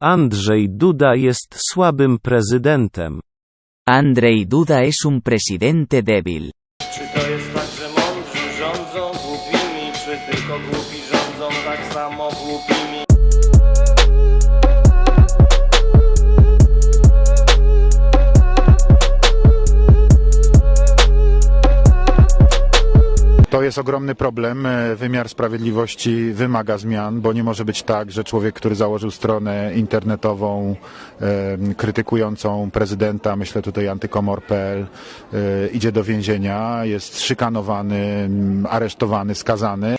Andrzej Duda jest słabym prezydentem. Andrzej Duda es un presidente débil. Czy to jest tak, że mądrzy rządzą głupimi, czy tylko głupi rządzą tak samo głupimi? To jest ogromny problem. E, Wymiar sprawiedliwości wymaga zmian, bo nie może być tak, że człowiek, który założył stronę internetową e, krytykującą prezydenta, myślę tutaj antykomor.pl, e, idzie do więzienia, jest szykanowany, aresztowany, skazany.